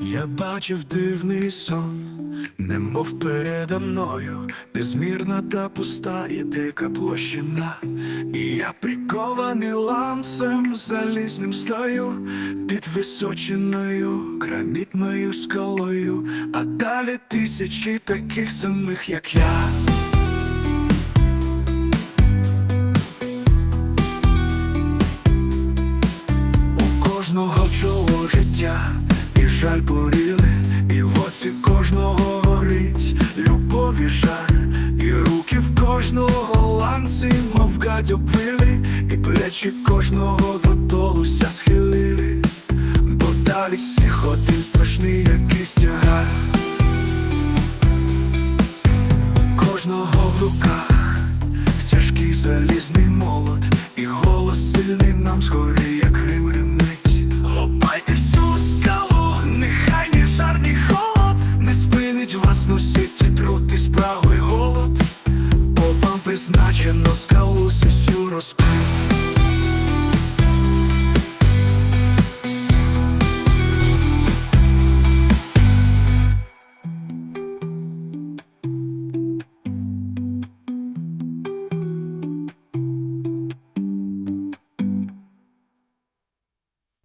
Я бачив дивний сон, немов передо мною, безмірна та пуста і дика площина, і я прикований ланцем залізним стою під височиною, гранітною скалою, а далі тисячі таких самих, як я. У кожного чоло життя і жаль поріли, і в оці кожного горить. Любов і жар, і руки в кожного ланці, мов гадь обвили, і плечі кожного додолу ся схилили, бо далі всіх один страшний якийсь тягар. Кожного в руках тяжкий залізний молот, зносити труд і справи голод, бо вам призначено скалу сесю розпив.